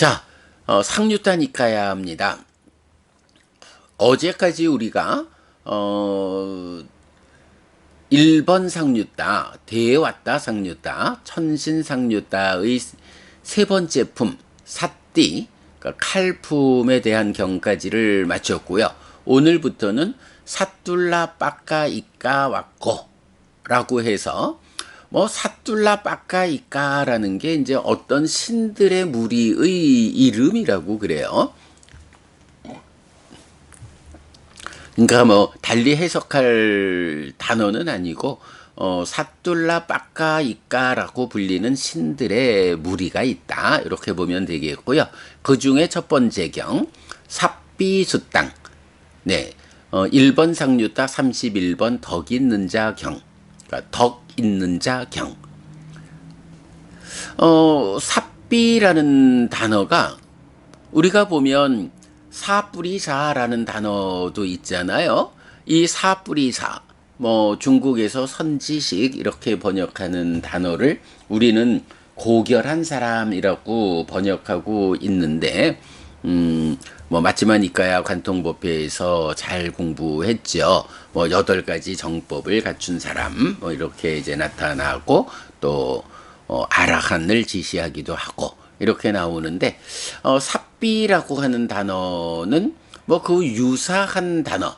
자, 어, 상류다니까야 합니다. 어제까지 우리가 어 1번 상류다, 대왔다 상류다, 천신 상류다의 세 번째 품, 삿띠, 그러니까 칼품에 대한 경까지를 마쳤고요. 오늘부터는 사툴라 빠까 이까 왔고 라고 해서 뭐 사툴라 빠까 이까라는 게 이제 어떤 신들의 무리의 이름이라고 그래요. 그러니까 뭐 달리 해석할 단어는 아니고 어, 사툴라 빠까 이까라고 불리는 신들의 무리가 있다 이렇게 보면 되겠고요. 그 중에 첫 번째 경 삽비수땅 네 어, 1번 상류다 31번 덕 있는 자 경. 그러니까 덕 있는 자 경. 어, 삽비라는 단어가 우리가 보면 사뿌리사라는 단어도 있잖아요. 이 사뿌리사, 뭐 중국에서 선지식 이렇게 번역하는 단어를 우리는 고결한 사람이라고 번역하고 있는데, 음, 뭐 맞지만 이과야 관통법회에서 잘 공부했죠. 뭐 여덟 가지 정법을 갖춘 사람 뭐 이렇게 이제 나타나고 또 어, 아라한을 지시하기도 하고 이렇게 나오는데 어, 삽비라고 하는 단어는 뭐 그 유사한 단어.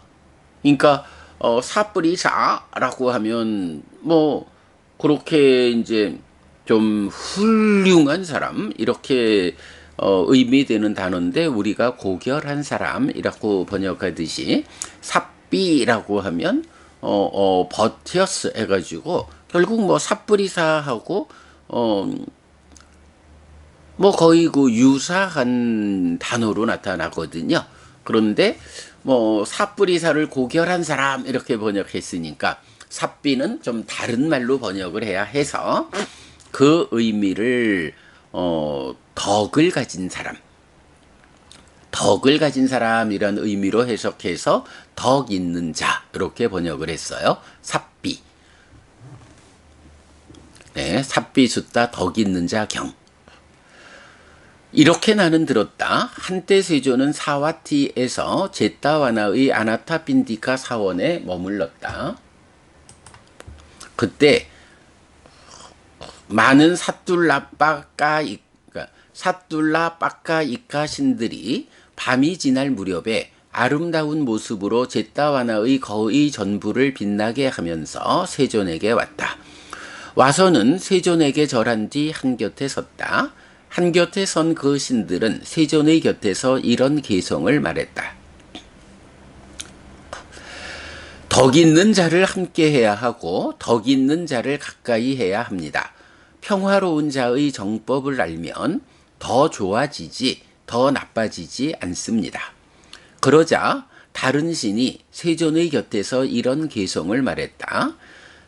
그러니까 어, 사뿌리사라고 하면 뭐 그렇게 이제 좀 훌륭한 사람 이렇게 어, 의미되는 단어인데 우리가 고결한 사람이라고 번역하듯이 삽비라고 하면 어, 어 버티어스 해가지고 결국 뭐 삽브리사하고 어 뭐 거의 그 유사한 단어로 나타나거든요. 그런데 뭐 삽브리사를 고결한 사람 이렇게 번역했으니까 삽비는 좀 다른 말로 번역을 해야 해서 그 의미를 어 덕을 가진 사람, 덕을 가진 사람이란 의미로 해석해서 덕 있는 자 이렇게 번역을 했어요. 삽비. 네, 삽비 숫다 덕 있는 자 경. 이렇게 나는 들었다. 한때 세조는 사와티에서 제타와나의 아나타빈디카 사원에 머물렀다. 그때 많은 사툴라빠까 사툴라 빠까 이카 신들이 밤이 지날 무렵에 아름다운 모습으로 제따와나의 거의 전부를 빛나게 하면서 세존에게 왔다. 와서는 세존에게 절한 뒤 한 곁에 섰다. 한 곁에 선 그 신들은 세존의 곁에서 이런 개성을 말했다. 덕 있는 자를 함께 해야 하고 덕 있는 자를 가까이 해야 합니다. 평화로운 자의 정법을 알면 더 좋아지지, 더 나빠지지 않습니다. 그러자 다른 신이 세존의 곁에서 이런 개성을 말했다.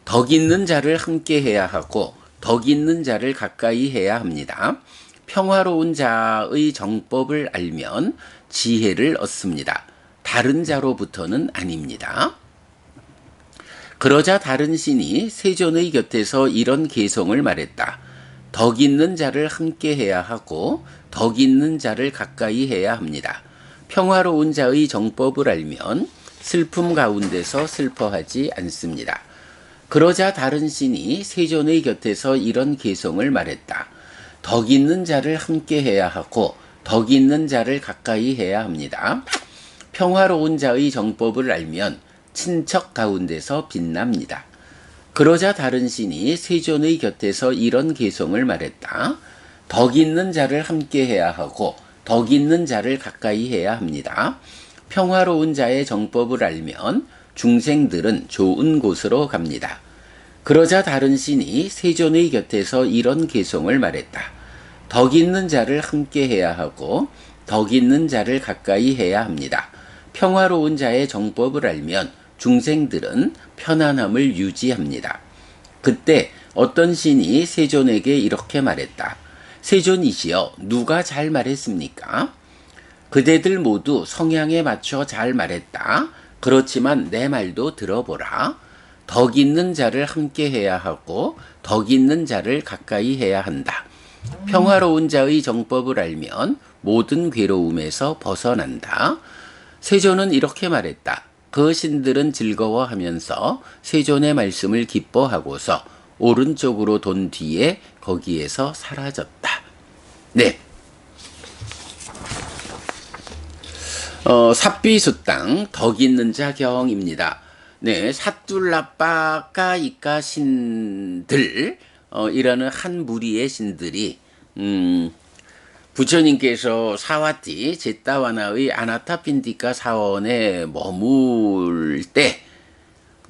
덕 있는 자를 함께 해야 하고 덕 있는 자를 가까이 해야 합니다. 평화로운 자의 정법을 알면 지혜를 얻습니다. 다른 자로부터는 아닙니다. 그러자 다른 신이 세존의 곁에서 이런 개성을 말했다. 덕 있는 자를 함께 해야 하고 덕 있는 자를 가까이 해야 합니다. 평화로운 자의 정법을 알면 슬픔 가운데서 슬퍼하지 않습니다. 그러자 다른 신이 세존의 곁에서 이런 개성을 말했다. 덕 있는 자를 함께 해야 하고 덕 있는 자를 가까이 해야 합니다. 평화로운 자의 정법을 알면 친척 가운데서 빛납니다. 그러자 다른 신이 세존의 곁에서 이런 개성을 말했다. 덕 있는 자를 함께 해야 하고 덕 있는 자를 가까이 해야 합니다. 평화로운 자의 정법을 알면 중생들은 좋은 곳으로 갑니다. 그러자 다른 신이 세존의 곁에서 이런 개성을 말했다. 덕 있는 자를 함께 해야 하고 덕 있는 자를 가까이 해야 합니다. 평화로운 자의 정법을 알면 중생들은 편안함을 유지합니다. 그때 어떤 신이 세존에게 이렇게 말했다. 세존이시여, 누가 잘 말했습니까? 그대들 모두 성향에 맞춰 잘 말했다. 그렇지만 내 말도 들어보라. 덕 있는 자를 함께 해야 하고 덕 있는 자를 가까이 해야 한다. 평화로운 자의 정법을 알면 모든 괴로움에서 벗어난다. 세존은 이렇게 말했다. 그 신들은 즐거워하면서 세존의 말씀을 기뻐하고서 오른쪽으로 돈 뒤에 거기에서 사라졌다. 네. 어, 삽비수땅 덕 있는 자경입니다. 네, 사툴라빠까 이까 신들 어, 이라는 한 무리의 신들이 음, 부처님께서 사와티 제타와나의 아나타핀디카 사원에 머물 때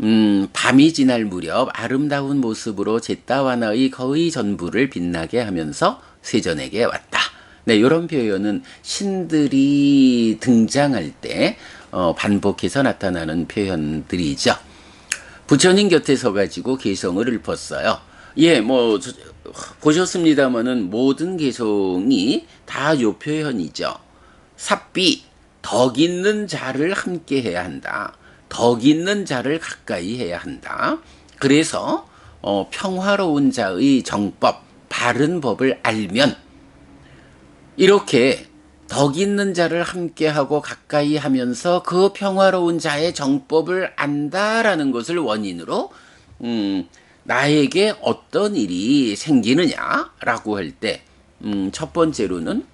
음, 밤이 지날 무렵 아름다운 모습으로 제타와나의 거의 전부를 빛나게 하면서 세전에게 왔다. 네, 이런 표현은 신들이 등장할 때 어, 반복해서 나타나는 표현들이죠. 부처님 곁에 서 가지고 개성을 읊었어요. 예, 뭐 저, 보셨습니다마는 모든 개성이 다 요 표현이죠. 삽비 덕 있는 자를 함께 해야 한다. 덕 있는 자를 가까이 해야 한다. 그래서 어, 평화로운 자의 정법, 바른 법을 알면 이렇게 덕 있는 자를 함께하고 가까이 하면서 그 평화로운 자의 정법을 안다라는 것을 원인으로 음, 나에게 어떤 일이 생기느냐라고 할 때, 음, 첫 번째로는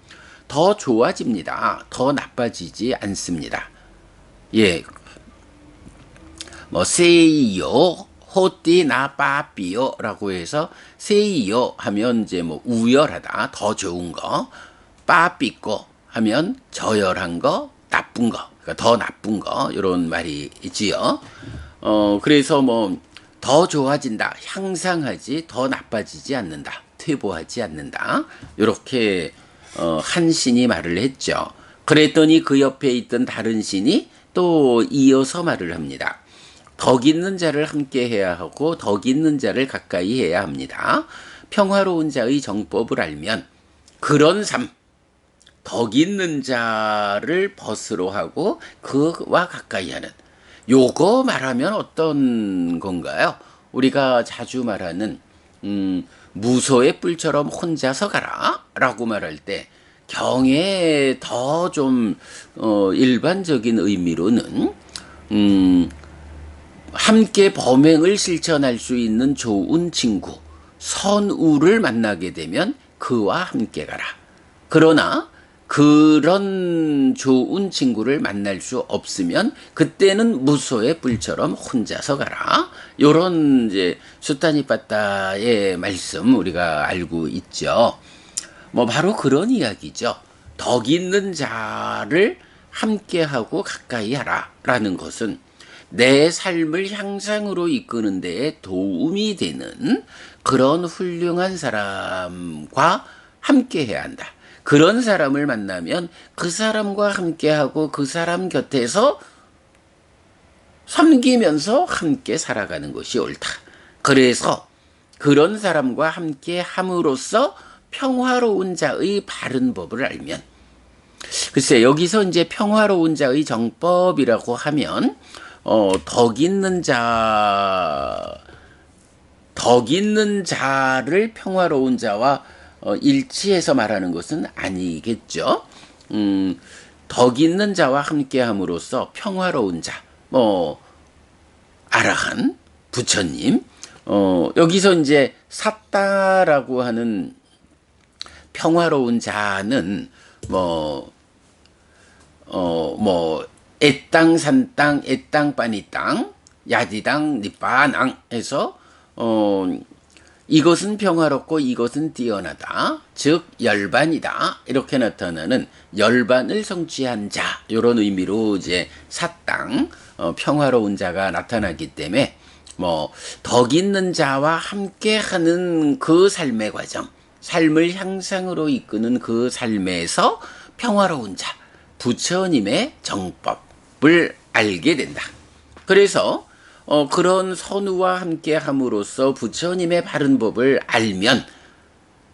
더 좋아집니다. 더 나빠지지 않습니다. 예. 뭐, 세이요, 호띠 나 빠삐요 라고 해서, 세이요 하면 이제 뭐, 우열하다, 더 좋은 거, 빠삐꼬 하면 저열한 거, 나쁜 거, 그러니까 더 나쁜 거, 이런 말이 있지요. 어, 그래서 뭐, 더 좋아진다, 향상하지, 더 나빠지지 않는다, 퇴보하지 않는다. 이렇게 어, 한 신이 말을 했죠. 그랬더니 그 옆에 있던 다른 신이 또 이어서 말을 합니다. 덕 있는 자를 함께 해야 하고 덕 있는 자를 가까이 해야 합니다. 평화로운 자의 정법을 알면 그런 삶, 덕 있는 자를 벗으로 하고 그와 가까이 하는 요거 말하면 어떤 건가요? 우리가 자주 말하는 음, 무소의 뿔처럼 혼자서 가라 라고 말할 때 경에 더좀 어, 일반적인 의미로는 음, 함께 범행을 실천할 수 있는 좋은 친구 선우를 만나게 되면 그와 함께 가라. 그러나 그런 좋은 친구를 만날 수 없으면 그때는 무소의 뿔처럼 혼자서 가라. 요런 이제 수타니 빠따의 말씀 우리가 알고 있죠. 뭐 바로 그런 이야기죠. 덕 있는 자를 함께하고 가까이 하라라는 것은 내 삶을 향상으로 이끄는 데에 도움이 되는 그런 훌륭한 사람과 함께 해야 한다. 그런 사람을 만나면 그 사람과 함께하고 그 사람 곁에서 섬기면서 함께 살아가는 것이 옳다. 그래서 그런 사람과 함께 함으로써 평화로운 자의 바른 법을 알면 글쎄 여기서 이제 평화로운 자의 정법이라고 하면 어, 덕 있는 자, 덕 있는 자를 평화로운 자와 어, 일치해서 말하는 것은 아니겠죠. 음, 덕 있는 자와 함께함으로써 평화로운 자, 뭐 아라한 부처님, 어, 여기서 이제 샀다라고 하는 평화로운 자는 뭐, 어, 뭐, 애땅, 산땅, 애땅, 빠니땅, 야디당, 니빠낭 해서, 어, 이것은 평화롭고 이것은 뛰어나다. 즉 열반이다. 이렇게 나타나는 열반을 성취한 자 이런 의미로 이제 사땅 어, 평화로운 자가 나타나기 때문에 뭐 덕 있는 자와 함께 하는 그 삶의 과정, 삶을 향상으로 이끄는 그 삶에서 평화로운 자, 부처님의 정법을 알게 된다. 그래서 어, 그런 선우와 함께 함으로써 부처님의 바른 법을 알면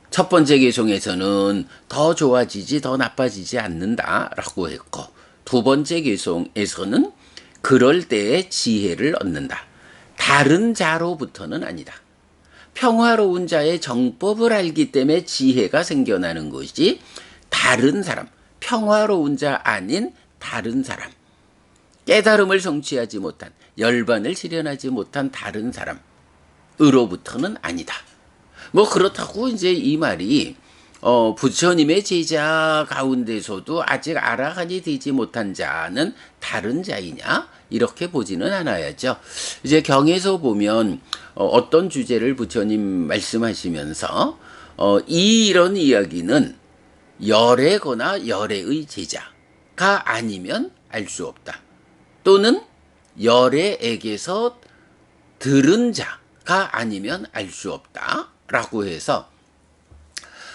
첫 번째 개송에서는 더 좋아지지 더 나빠지지 않는다라고 했고 두 번째 개송에서는 그럴 때에 지혜를 얻는다. 다른 자로부터는 아니다. 평화로운 자의 정법을 알기 때문에 지혜가 생겨나는 것이 다른 사람, 평화로운 자 아닌 다른 사람, 깨달음을 성취하지 못한, 열반을 실현하지 못한 다른 사람으로부터는 아니다. 뭐 그렇다고 이제 이 말이 어, 부처님의 제자 가운데서도 아직 아라한이 되지 못한 자는 다른 자이냐? 이렇게 보지는 않아야죠. 이제 경에서 보면 어, 떤 주제를 부처님 말씀하시면서 어, 이런 이야기는 열애거나 열애의 제자가 아니면 알 수 없다. 또는 열애에게서 들은 자가 아니면 알 수 없다. 라고 해서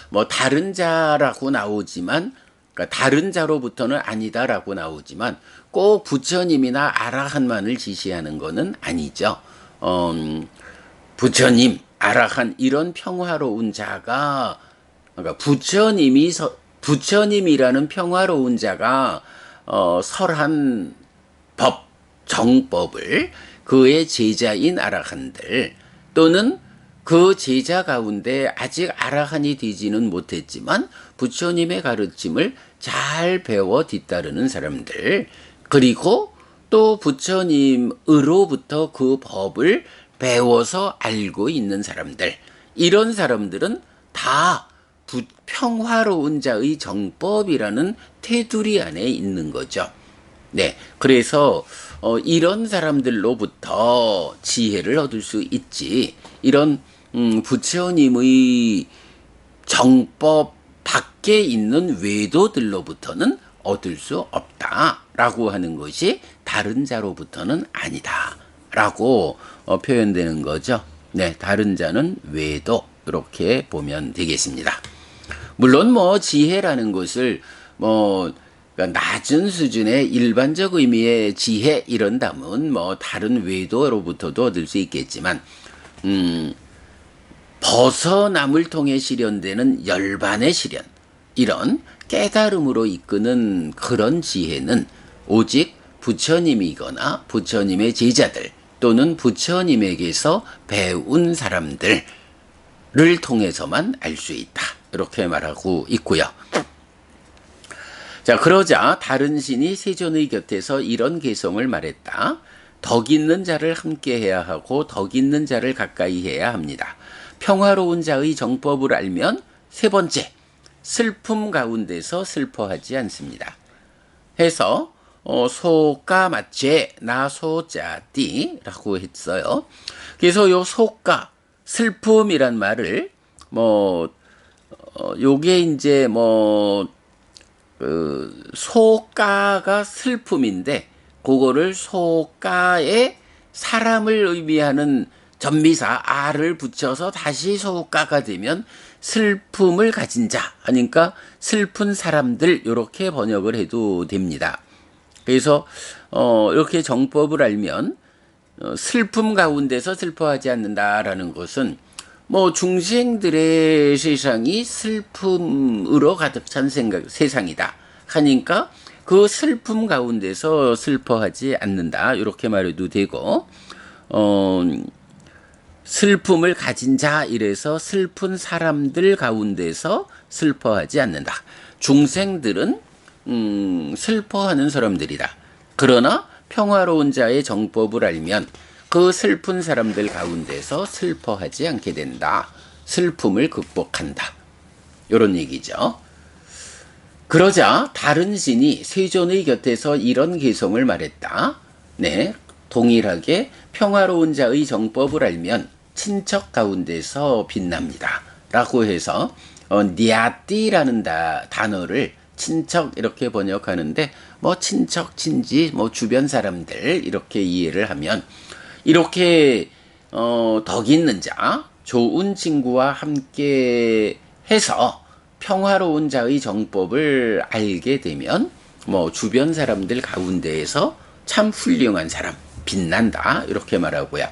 뭐 다른 자라고 나오지만 그러니까 다른 자로부터는 아니다라고 나오지만 꼭 부처님이나 아라한만을 지시하는 것은 아니죠. 음, 부처님, 아라한 이런 평화로운 자가 그러니까 부처님이 서, 부처님이라는 평화로운 자가 어, 설한 법 정법을 그의 제자인 아라한들 또는 그 제자 가운데 아직 아라한이 되지는 못했지만 부처님의 가르침을 잘 배워 뒤따르는 사람들 그리고 또 부처님으로부터 그 법을 배워서 알고 있는 사람들 이런 사람들은 다 평화로운 자의 정법이라는 테두리 안에 있는 거죠. 네. 그래서 어, 이런 사람들로부터 지혜를 얻을 수 있지. 이런 음, 부처님의 정법 밖에 있는 외도들로부터는 얻을 수 없다라고 하는 것이 다른 자로부터는 아니다라고 어, 표현되는 거죠. 네, 다른 자는 외도 이렇게 보면 되겠습니다. 물론 뭐 지혜라는 것을 뭐 그러니까 낮은 수준의 일반적 의미의 지혜 이런다면 뭐 다른 외도로부터도 얻을 수 있겠지만 음 벗어남을 통해 실현되는 열반의 실현, 이런 깨달음으로 이끄는 그런 지혜는 오직 부처님이거나 부처님의 제자들 또는 부처님에게서 배운 사람들을 통해서만 알 수 있다. 이렇게 말하고 있고요. 자, 그러자 다른 신이 세존의 곁에서 이런 개성을 말했다. 덕 있는 자를 함께 해야 하고 덕 있는 자를 가까이 해야 합니다. 평화로운 자의 정법을 알면 세 번째, 슬픔 가운데서 슬퍼하지 않습니다. 해서 어, 소가 맞제 나소자띠라고 했어요. 그래서 요 소가 슬픔이란 말을 뭐 어, 요게 이제 뭐 그, 소가가 슬픔인데 그거를 소가에 사람을 의미하는 전미사 아를 붙여서 다시 소가가 되면 슬픔을 가진 자 하니까 슬픈 사람들 이렇게 번역을 해도 됩니다. 그래서 어 이렇게 정법을 알면 어, 슬픔 가운데서 슬퍼하지 않는다라는 것은 뭐 중생들의 세상이 슬픔으로 가득 찬 생각 세상이다 하니까 그 슬픔 가운데서 슬퍼하지 않는다 이렇게 말해도 되고 어 슬픔을 가진 자 이래서 슬픈 사람들 가운데서 슬퍼하지 않는다. 중생들은 음, 슬퍼하는 사람들이다. 그러나 평화로운 자의 정법을 알면 그 슬픈 사람들 가운데서 슬퍼하지 않게 된다. 슬픔을 극복한다. 이런 얘기죠. 그러자 다른 신이 세존의 곁에서 이런 개성을 말했다. 네, 동일하게 평화로운 자의 정법을 알면 친척 가운데서 빛납니다. 라고 해서 어, 니아띠라는 다, 단어를 친척 이렇게 번역하는데 뭐 친척, 친지, 뭐 주변 사람들 이렇게 이해를 하면 이렇게 어, 덕 있는 자, 좋은 친구와 함께 해서 평화로운 자의 정법을 알게 되면 뭐 주변 사람들 가운데에서 참 훌륭한 사람, 빛난다 이렇게 말하고요.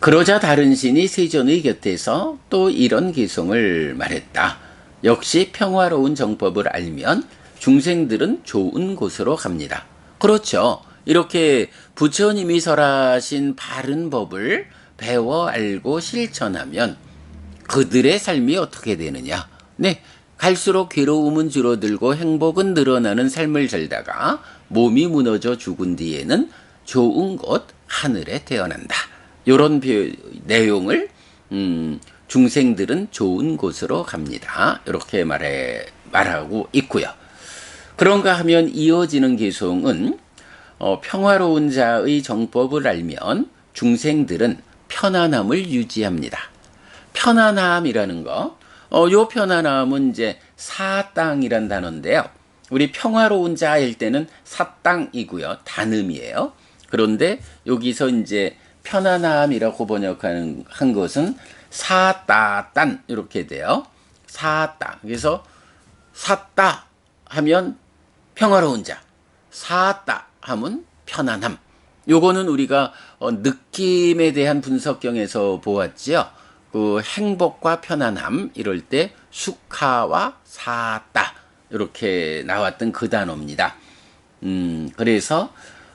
그러자 다른 신이 세존의 곁에서 또 이런 개성을 말했다. 역시 평화로운 정법을 알면 중생들은 좋은 곳으로 갑니다. 그렇죠. 이렇게 부처님이 설하신 바른 법을 배워 알고 실천하면 그들의 삶이 어떻게 되느냐? 네. 갈수록 괴로움은 줄어들고 행복은 늘어나는 삶을 살다가 몸이 무너져 죽은 뒤에는 좋은 곳 하늘에 태어난다. 비- 내용을 음, 중생들은 좋은 곳으로 갑니다. 이렇게 말해 말하고 있고요. 그런가 하면 이어지는 개송은 어, 평화로운 자의 정법을 알면 중생들은 편안함을 유지합니다. 편안함이라는 거, 어, 요 편안함은 이제 사땅이란 단어인데요. 우리 평화로운 자일 때는 사땅이고요. 단음이에요. 그런데 여기서 이제 편안함이라고 번역하는 한 것은 사따딴 이렇게 돼요. 사따. 그래서 샀다 하면 평화로운 자, 사다 하면 편안함. 요거는 우리가 어, 느낌에 대한 분석경에서 보았지요. 그 행복과 편안함 이럴 때 수카와 사다 이렇게 나왔던 그 단어입니다. 음, 그래서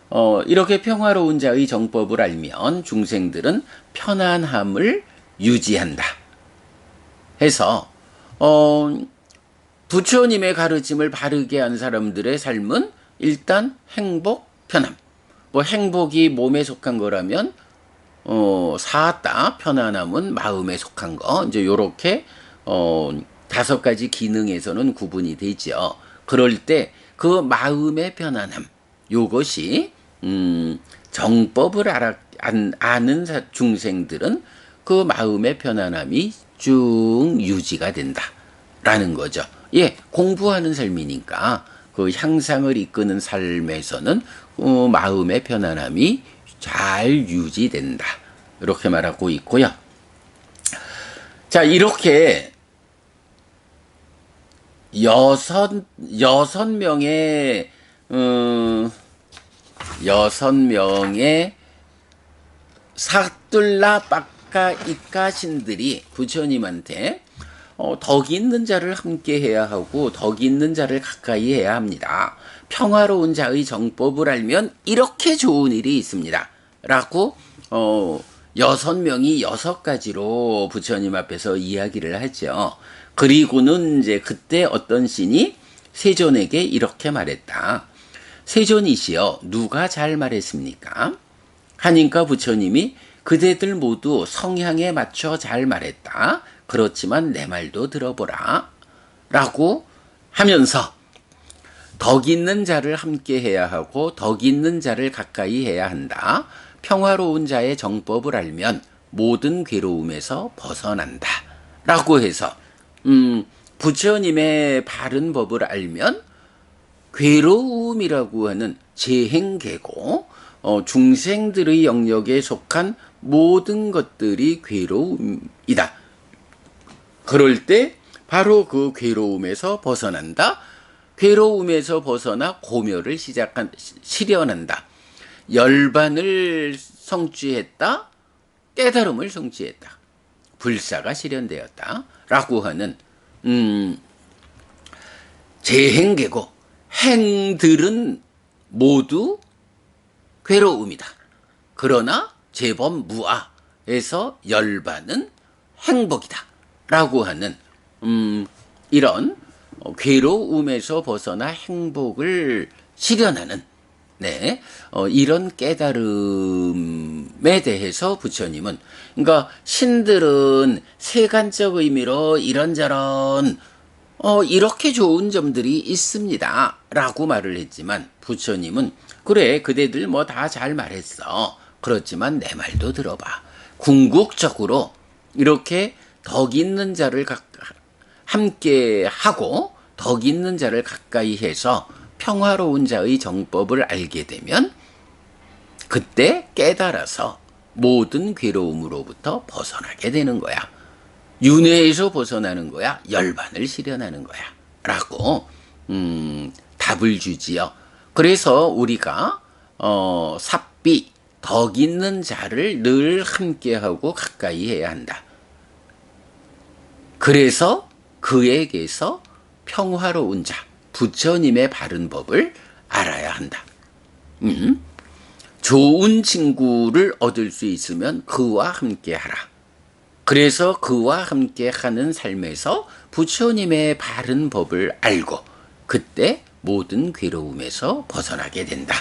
어, 이렇게 평화로운 자의 정법을 알면 중생들은 편안함을 유지한다. 해서 어, 부처님의 가르침을 바르게 한 사람들의 삶은 일단 행복, 편함. 뭐 행복이 몸에 속한 거라면 어, 사다 편안함은 마음에 속한 거. 이제 요렇게 어, 다섯 가지 기능에서는 구분이 되죠. 그럴 때 그 마음의 편안함 요것이 음, 정법을 알아, 안, 아는 사- 중생들은 그 마음의 편안함이 쭉 유지가 된다라는 거죠. 예, 공부하는 삶이니까 그 향상을 이끄는 삶에서는 어, 마음의 편안함이 잘 유지된다. 이렇게 말하고 있고요. 자, 이렇게 여섯 여섯 명의 음, 여섯 명의 사둘라 빡가 이까신들이 부처님한테 어, 덕 있는 자를 함께 해야 하고 덕 있는 자를 가까이 해야 합니다. 평화로운 자의 정법을 알면 이렇게 좋은 일이 있습니다. 라고 어, 여섯 명이 여섯 가지로 부처님 앞에서 이야기를 하죠. 그리고는 이제 그때 어떤 신이 세존에게 이렇게 말했다. 세존이시여 누가 잘 말했습니까? 하니까 부처님이 그대들 모두 성향에 맞춰 잘 말했다. 그렇지만 내 말도 들어보라. 라고 하면서 덕 있는 자를 함께 해야 하고 덕 있는 자를 가까이 해야 한다. 평화로운 자의 정법을 알면 모든 괴로움에서 벗어난다. 라고 해서 음, 부처님의 바른 법을 알면 괴로움이라고 하는 재행계고 어, 중생들의 영역에 속한 모든 것들이 괴로움이다. 그럴 때 바로 그 괴로움에서 벗어난다. 괴로움에서 벗어나 고멸을 시작한 시- 실현한다. 열반을 성취했다. 깨달음을 성취했다. 불사가 실현되었다. 라고 하는 음, 재행계고 행들은 모두 괴로움이다. 그러나 제법 무아에서 열반은 행복이다. 라고 하는 음, 이런 어, 괴로움에서 벗어나 행복을 실현하는 네, 어, 이런 깨달음에 대해서 부처님은, 그러니까 신들은 세간적 의미로 이런저런, 어, 이렇게 좋은 점들이 있습니다. 라고 말을 했지만, 부처님은, 그래, 그대들 뭐 다 잘 말했어. 그렇지만 내 말도 들어봐. 궁극적으로 이렇게 덕 있는 자를 가, 함께 하고 덕 있는 자를 가까이 해서 평화로운 자의 정법을 알게 되면 그때 깨달아서 모든 괴로움으로부터 벗어나게 되는 거야. 윤회에서 벗어나는 거야. 열반을 실현하는 거야. 라고 음, 답을 주지요. 그래서 우리가 어, 삽비 덕 있는 자를 늘 함께하고 가까이 해야 한다. 그래서 그에게서 평화로운 자, 부처님의 바른 법을 알아야 한다. 음. 좋은 친구를 얻을 수 있으면 그와 함께 하라. 그래서 그와 함께 하는 삶에서 부처님의 바른 법을 알고 그때 모든 괴로움에서 벗어나게 된다.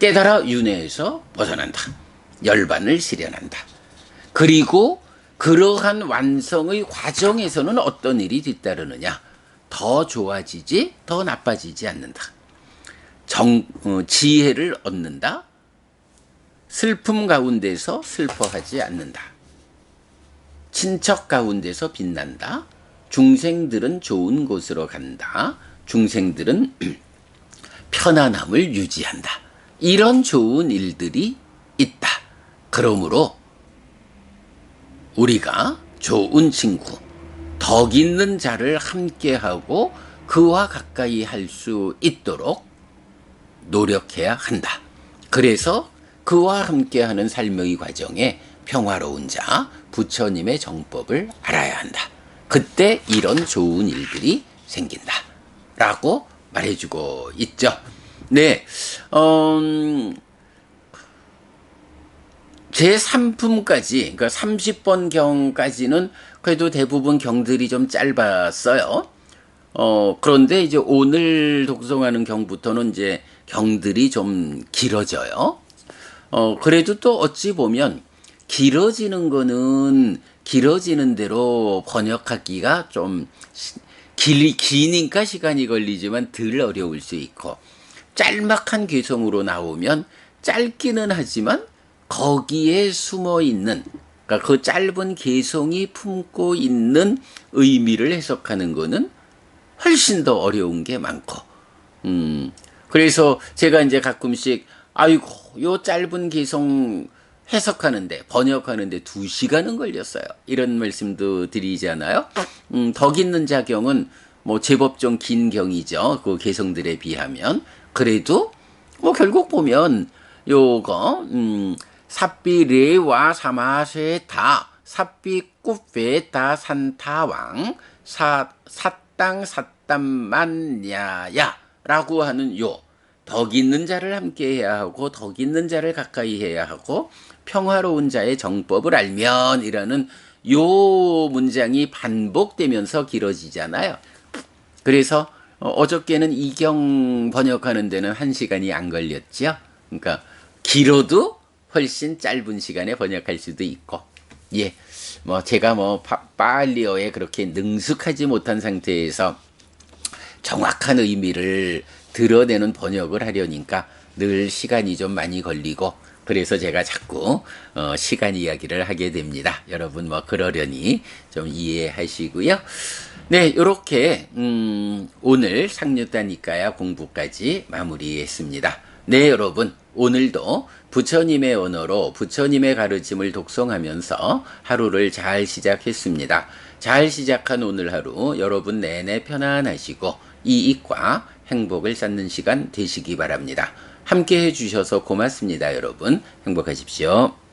깨달아 윤회에서 벗어난다. 열반을 실현한다. 그리고 그러한 완성의 과정에서는 어떤 일이 뒤따르느냐? 더 좋아지지, 더 나빠지지 않는다. 정, 어, 지혜를 얻는다. 슬픔 가운데서 슬퍼하지 않는다. 친척 가운데서 빛난다. 중생들은 좋은 곳으로 간다. 중생들은 편안함을 유지한다. 이런 좋은 일들이 있다. 그러므로 우리가 좋은 친구, 덕 있는 자를 함께하고 그와 가까이 할 수 있도록 노력해야 한다. 그래서 그와 함께하는 삶의 과정에 평화로운 자, 부처님의 정법을 알아야 한다. 그때 이런 좋은 일들이 생긴다. 라고 말해주고 있죠. 네, 음, 제 3품까지, 그러니까 30번 경까지는 그래도 대부분 경들이 좀 짧았어요. 어, 그런데 이제 오늘 독송하는 경부터는 이제 경들이 좀 길어져요. 어, 그래도 또 어찌 보면 길어지는 거는 길어지는 대로 번역하기가 좀 길, 기니까 시간이 걸리지만 덜 어려울 수 있고 짤막한 개성으로 나오면 짧기는 하지만 거기에 숨어 있는 그러니까 그 짧은 개성이 품고 있는 의미를 해석하는 거는 훨씬 더 어려운 게 많고 음 그래서 제가 이제 가끔씩 아이고 요 짧은 개성 해석하는데 번역하는데 두 시간은 걸렸어요. 이런 말씀도 드리잖아요. 음, 덕 있는 자경은 뭐 제법 좀 긴 경이죠. 그 개성들에 비하면 그래도 뭐 결국 보면 요거 음, 삽비레와 사마세타 삽비 꾸페타 산타왕 사 사땅 사땀만야야 라고 하는 요 덕 있는 자를 함께 해야 하고 덕 있는 자를 가까이 해야 하고 평화로운 자의 정법을 알면 이라는 요 문장이 반복되면서 길어지잖아요. 그래서 어저께는 이경 번역하는 데는 한 시간이 안 걸렸죠. 그러니까 길어도 훨씬 짧은 시간에 번역할 수도 있고, 예, 뭐 제가 뭐 빨리어에 그렇게 능숙하지 못한 상태에서 정확한 의미를 드러내는 번역을 하려니까 늘 시간이 좀 많이 걸리고 그래서 제가 자꾸 어, 시간 이야기를 하게 됩니다. 여러분 뭐 그러려니 좀 이해하시고요. 네, 이렇게 음, 오늘 상류다니까야 공부까지 마무리했습니다. 네, 여러분 오늘도 부처님의 언어로 부처님의 가르침을 독송하면서 하루를 잘 시작했습니다. 잘 시작한 오늘 하루 여러분 내내 편안하시고 이익과 행복을 쌓는 시간 되시기 바랍니다. 함께 해주셔서 고맙습니다, 여러분. 행복하십시오.